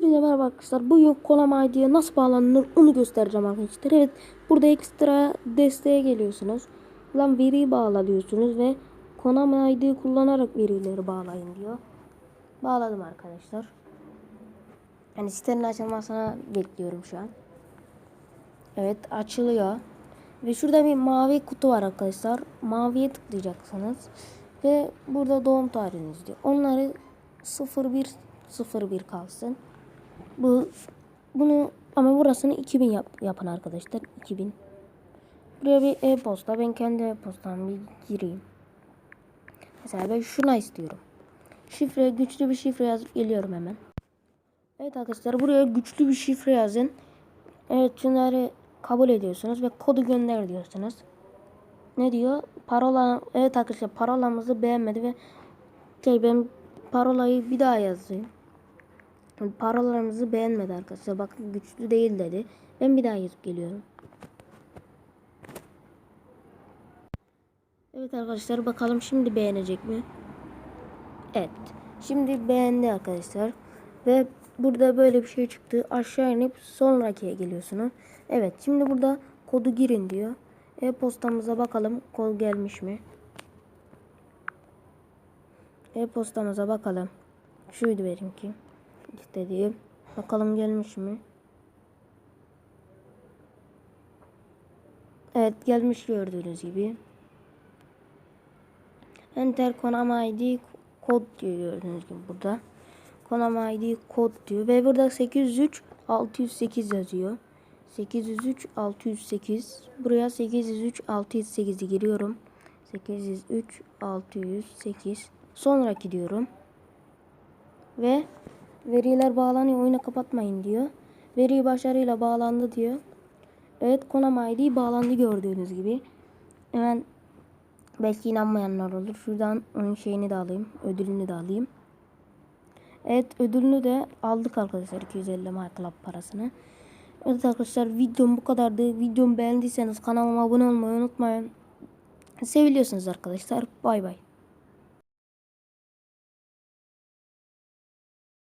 Hepinize merhaba arkadaşlar. Bugün Konami ID'ye nasıl bağlanılır onu göstereceğim arkadaşlar. Evet burada ekstra desteğe geliyorsunuz. Lan veriyi bağla diyorsunuz ve Konami ID'yi kullanarak verileri bağlayın diyor. Bağladım arkadaşlar. Yani sitenin açılmasına bekliyorum şu an. Evet açılıyor. Ve şurada bir mavi kutu var arkadaşlar. Maviye tıklayacaksınız. Ve burada doğum tarihiniz diyor. Onları 01 01 kalsın. Bu bunu ama burasını 2000 yap, yapın arkadaşlar. 2000. Buraya bir e-posta. Ben kendi e-postamı bir gireyim. Mesela ben şuna istiyorum. Şifre güçlü bir şifre yazıp geliyorum hemen. Evet arkadaşlar buraya güçlü bir şifre yazın. Evet şunları kabul ediyorsunuz ve kodu gönder diyorsunuz. Ne diyor? Parola evet arkadaşlar parolamızı beğenmedi ve şey ben parolayı bir daha yazayım. Parolarımızı beğenmedi arkadaşlar. Bakın güçlü değil dedi. Ben bir daha yazıp geliyorum. Evet arkadaşlar bakalım şimdi beğenecek mi? Evet. Şimdi beğendi arkadaşlar. Ve burada böyle bir şey çıktı. Aşağı inip sonrakiye geliyorsunuz. Evet şimdi burada kodu girin diyor. E-postamıza bakalım kod gelmiş mi? E-postamıza bakalım. Şuydu benimki. İstediğim. Bakalım gelmiş mi? Evet gelmiş gördüğünüz gibi. Enter Konami ID kod diyor gördüğünüz gibi burada. Konami ID kod diyor ve burada 803 608 yazıyor. 803 608 buraya 803 608'i giriyorum. 803 608 sonraki diyorum. Ve veriler bağlanıyor oyunu kapatmayın diyor. Veri başarıyla bağlandı diyor. Evet Konami ID bağlandı gördüğünüz gibi. Hemen belki inanmayanlar olur. Şuradan onun şeyini de alayım. Ödülünü de alayım. Evet ödülünü de aldık arkadaşlar 250 My Club parasını. Evet arkadaşlar videom bu kadardı. Videomu beğendiyseniz kanalıma abone olmayı unutmayın. Seviliyorsunuz arkadaşlar. Bay bay.